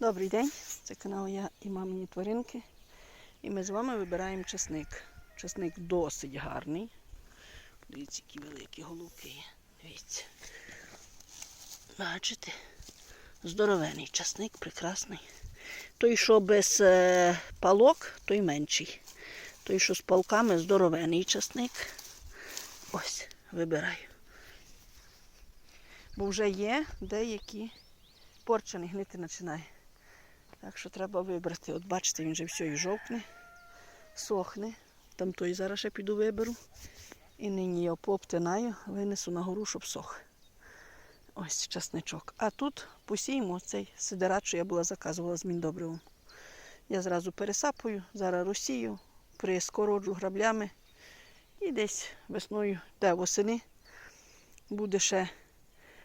Добрий день, це канал Я і мамині тваринки. І ми з вами вибираємо чесник. Чесник досить гарний. Дивіться, які великі голубки є. Дивіться. Бачите? Здоровений часник, прекрасний. Той, що без е, палок, той менший. Той, що з палками, здоровений часник. Ось, вибираю. Бо вже є деякі порчений гнити починає. Так що треба вибрати. От бачите, він вже все і жовкне, сохне. Там той зараз ще піду виберу. І нині його пообтинаю, винесу на гору, щоб сох. Ось часничок. А тут посіємо цей сидерат, що я була заказувала з міндобривом. Я зразу пересапую, зараз розсію, прискороджу граблями. І десь весною, де восени, буде ще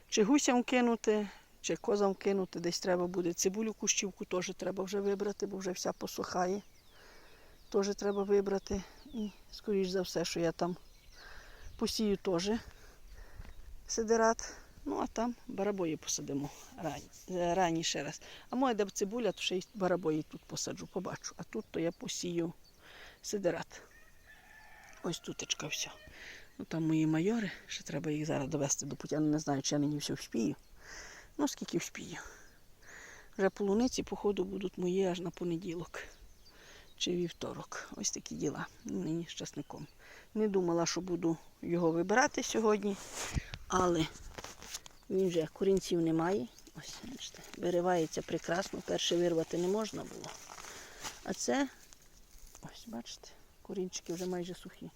чи гусям кинути, чи козам кинути, десь треба буде цибулю кущівку теж треба вже вибрати, бо вже вся посухає. Теж треба вибрати. І, скоріш за все, що я там посію теж сидират. Ну, а там барабої посадимо раніше раз. А моя де б цибуля, то ще й барабої тут посаджу, побачу. А тут то я посію сидират. Ось тутечка все. Ну там мої майори, ще треба їх зараз довести до пуття. Не знаю, чи я нині все вспію. Ну, скільки вспію. Вже полуниці, походу, будуть мої аж на понеділок чи вівторок. Ось такі діла. Нині з часником. Не думала, що буду його вибирати сьогодні, але він вже корінців немає. Ось, бачите, виривається прекрасно. Перше вирвати не можна було. А це, ось, бачите, корінчики вже майже сухі.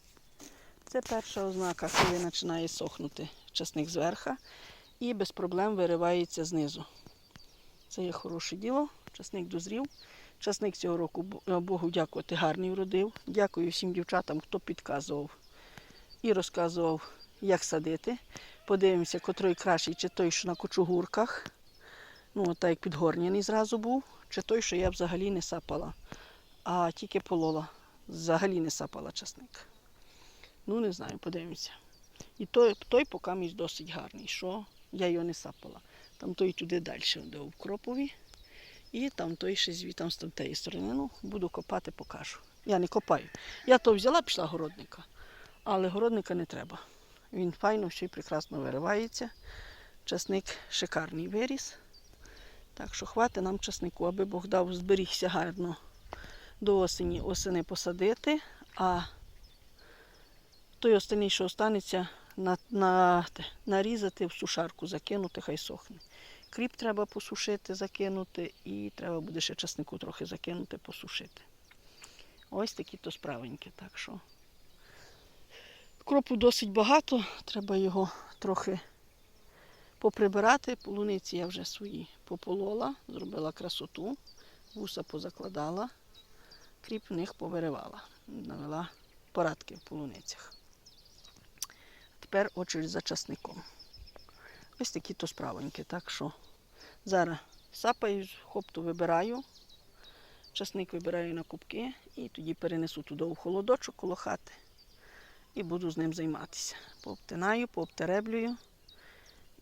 Це перша ознака, коли починає сохнути часник зверху і без проблем виривається знизу. Це є хороше діло. Часник дозрів. Часник цього року, Богу дякувати, гарний вродив. Дякую всім дівчатам, хто підказував і розказував, як садити. Подивимося, котрий кращий, чи той, що на кочугурках. Ну, так як підгорняний зразу був, чи той, що я взагалі не сапала, а тільки полола. Взагалі не сапала часник. Ну, не знаю, подивимося. І той, той поки мій досить гарний, що я його не сапала. Там той туди далі, де в. І там той ще звітом з тієї сторони. Ну, буду копати, покажу. Я не копаю. Я то взяла, пішла городника, але городника не треба. Він файно, все і прекрасно виривається. Часник шикарний виріс. Так що хватить нам часнику, аби Бог дав зберігся гарно до осені, осени посадити, а той останній, що останеться, на, на, нарізати в сушарку, закинути, хай сохне. Кріп треба посушити, закинути, і треба буде ще часнику трохи закинути, посушити. Ось такі то справенькі. Так що кропу досить багато, треба його трохи поприбирати. Полуниці я вже свої пополола, зробила красоту, вуса позакладала, кріп в них повиривала, навела порадки в полуницях. Тепер очередь за часником. Ось такі то справоньки. Так що зараз сапаю, хопту вибираю, часник вибираю на кубки і тоді перенесу туди у холодочок коло хати і буду з ним займатися. Пообтинаю, пообтереблюю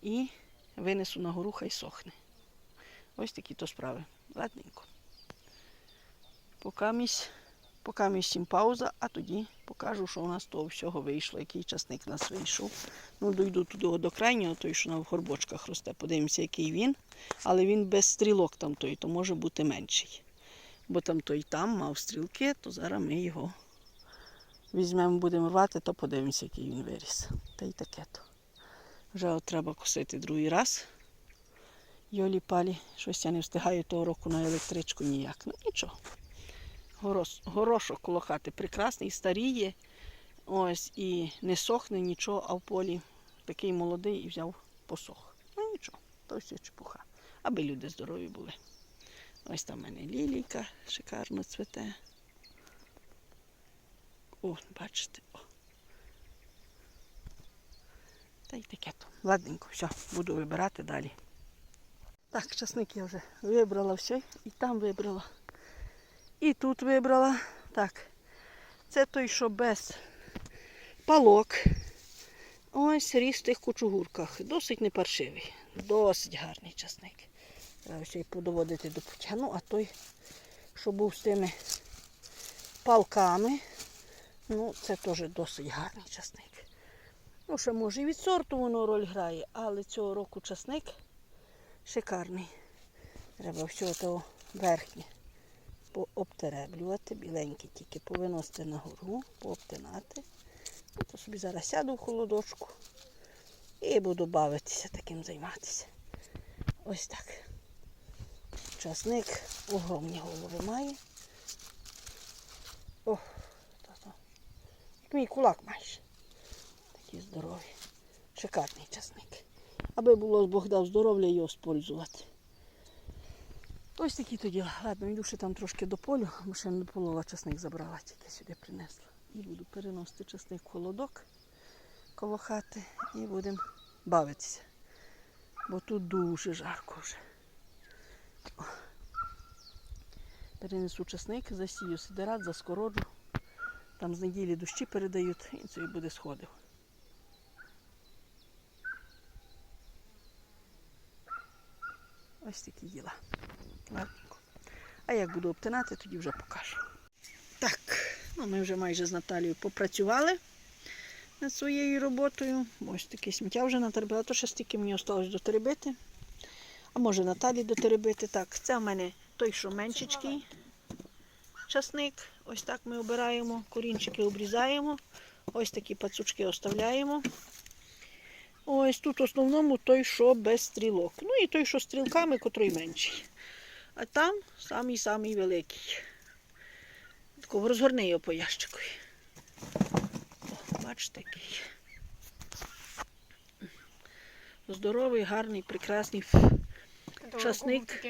і винесу на гору, хай сохне. Ось такі то справи. Ладненько. Поки місь, поки місь всім пауза, а тоді покажу, що у нас того всього вийшло, який часник у нас вийшов. Ну, дойду туди до крайнього, той, що на горбочках росте. Подивимося, який він. Але він без стрілок там той, то може бути менший. Бо там той там мав стрілки, то зараз ми його візьмемо, будемо рвати, то подивимося, який він виріс. Та й таке то. Вже от треба косити другий раз. Йолі палі, щось я не встигаю того року на електричку ніяк. Ну нічого. Горос, горошок коло хати прекрасний, старіє. Ось і не сохне нічого, а в полі такий молодий і взяв посох. Ну нічого, то все чепуха. Аби люди здорові були. Ось там в мене лілійка шикарно цвете. О, бачите. О. Та й таке то. Ладненько, все, буду вибирати далі. Так, часник я вже вибрала все, і там вибрала. І тут вибрала. Так, це той, що без палок. Ось ріс в тих кучугурках. Досить непаршивий. Досить гарний часник. Треба ще й подоводити до пуття. Ну, а той, що був з тими палками, ну, це теж досить гарний часник. Ну, ще може і від сорту воно роль грає, але цього року часник шикарний. Треба все того верхнє пообтереблювати, біленькі тільки повиносити нагору, пообтинати. Ну, то собі зараз сяду в холодочку і буду бавитися таким займатися. Ось так. Часник огромні голови має. Ох, та-та. Як мій кулак майже. Такі здорові. Шикарний часник. Аби було Бог дав здоров'я його спользувати. Ось такі то діла. Ладно, йду ще там трошки до полю, бо ще не полова часник забрала, тільки сюди принесла. І буду переносити часник в холодок коло хати і будемо бавитися. Бо тут дуже жарко вже. Перенесу часник, засію сидират, заскороджу. Там з неділі дощі передають, і це і буде сходив. Ось такі діла. Ладненько. А як буду обтинати, тоді вже покажу. Так, ну ми вже майже з Наталією попрацювали над своєю роботою. Ось таке сміття вже натербила, то ще стільки мені залишилось дотеребити. А може Наталі дотеребити. Так, це в мене той, що меншечкий часник. Ось так ми обираємо, корінчики обрізаємо. Ось такі пацючки оставляємо. Ось тут в основному той, що без стрілок. Ну і той, що з стрілками, котрий менший. А там самий-самий великий. Тако розгорни його по ящику. О, бачите, який. Здоровий, гарний, прекрасний. Часник.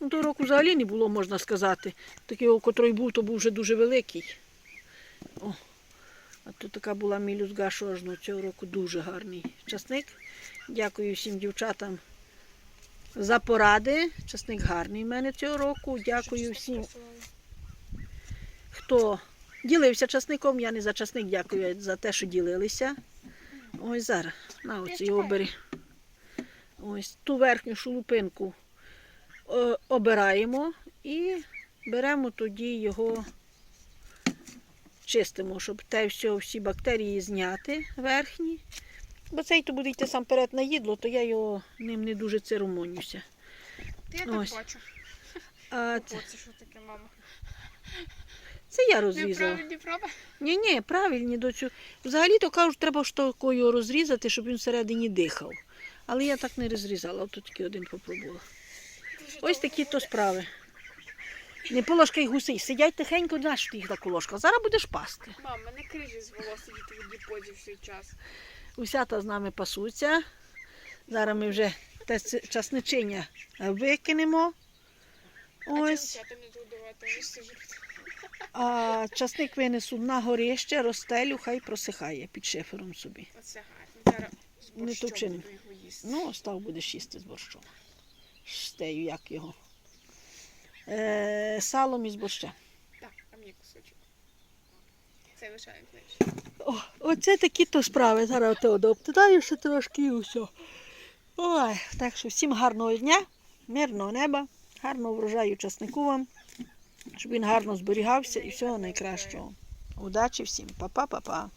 Ну, того року взагалі не було, можна сказати. Такий, котрий був, то був вже дуже великий. О, а тут така була мілюзга, що аж ну, цього року дуже гарний часник. Дякую всім дівчатам за поради. Часник гарний в мене цього року. Дякую всім, хто ділився часником. Я не за часник дякую, а за те, що ділилися. Ось зараз. На оці його бери. Ось ту верхню шелупинку е, обираємо і беремо тоді його, чистимо, щоб те все, всі бактерії зняти верхні. Бо цей то буде йти сам перед на їдло, то я його ним не дуже церемонюся. Та я Ось. так бачу. А це, це що таке, мама? це я розрізала. Неправильні? Ні, ні, правильні до цього. Взагалі то кажуть, треба штокою розрізати, щоб він всередині дихав. Але я так не розрізала, от тут тільки один попробувала. Ось такі то справи. Не положкай гусей, сидять тихенько, знаєш, ти їх так ложка. Зараз будеш пасти. Мам, мене крижі з волосся від відіподів всій час. Усята з нами пасуться. Зараз ми вже те часничиня викинемо. Ось. А часник винесу на горище, розстелю, хай просихає під шифером собі. Оце гарно. Зараз з Не борщом його їсти. Ну, остав будеш їсти з борщом. З тею, як його. Е, салом із борщем. Так, а мені кусочок. Це лишаємо, знаєш. О, оце такі то справи. Зараз ти обтидаю ще трошки і все. Ой, так що всім гарного дня, мирного неба, гарного врожаю часнику вам, щоб він гарно зберігався і всього найкращого. Удачі всім, па-па-па-па.